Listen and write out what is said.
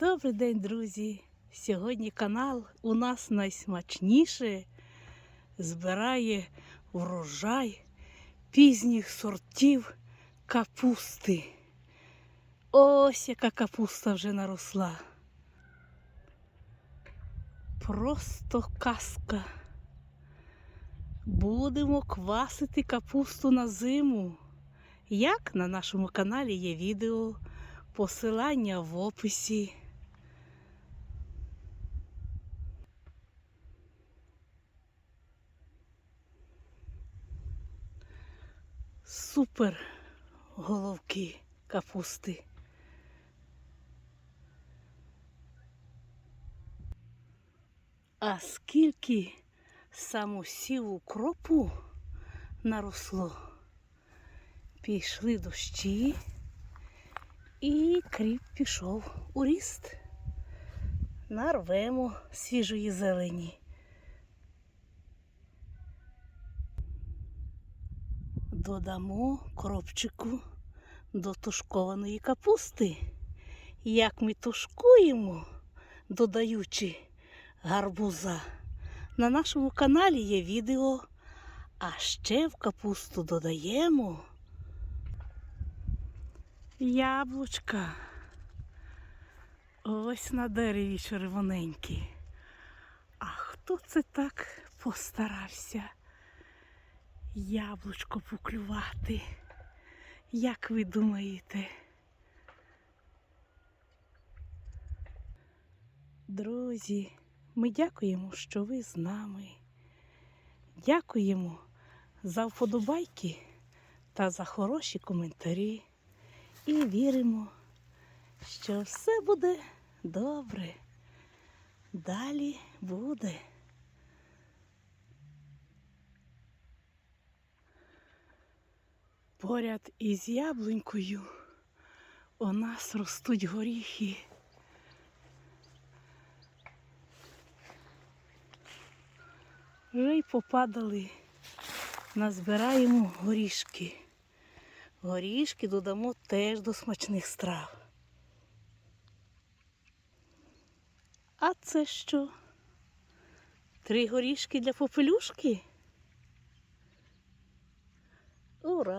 Добрий день, друзі! Сьогодні канал у нас найсмачніше збирає врожай пізніх сортів капусти. Ось яка капуста вже наросла. Просто казка. Будемо квасити капусту на зиму. Як на нашому каналі є відео, посилання в описі. Супер головки капусти. А скільки самосів укропу наросло, пішли дощі, і кріп пішов у ріст. Нарвемо свіжої зелені. Додамо кропчику до тушкованої капусти. Як ми тушкуємо, додаючи гарбуза. На нашому каналі є відео, а ще в капусту додаємо яблучка. Ось на дереві червоненькі. А хто це так постарався яблучко поклювати? Як ви думаєте? Друзі, ми дякуємо, що ви з нами. Дякуємо за вподобайки та за хороші коментарі. І віримо, що все буде добре. Далі буде. Поряд із яблунькою у нас ростуть горіхи. Вже й попадали, назбираємо горішки. Горішки додамо теж до смачних страв. А це що? Три горішки для попелюшки? 우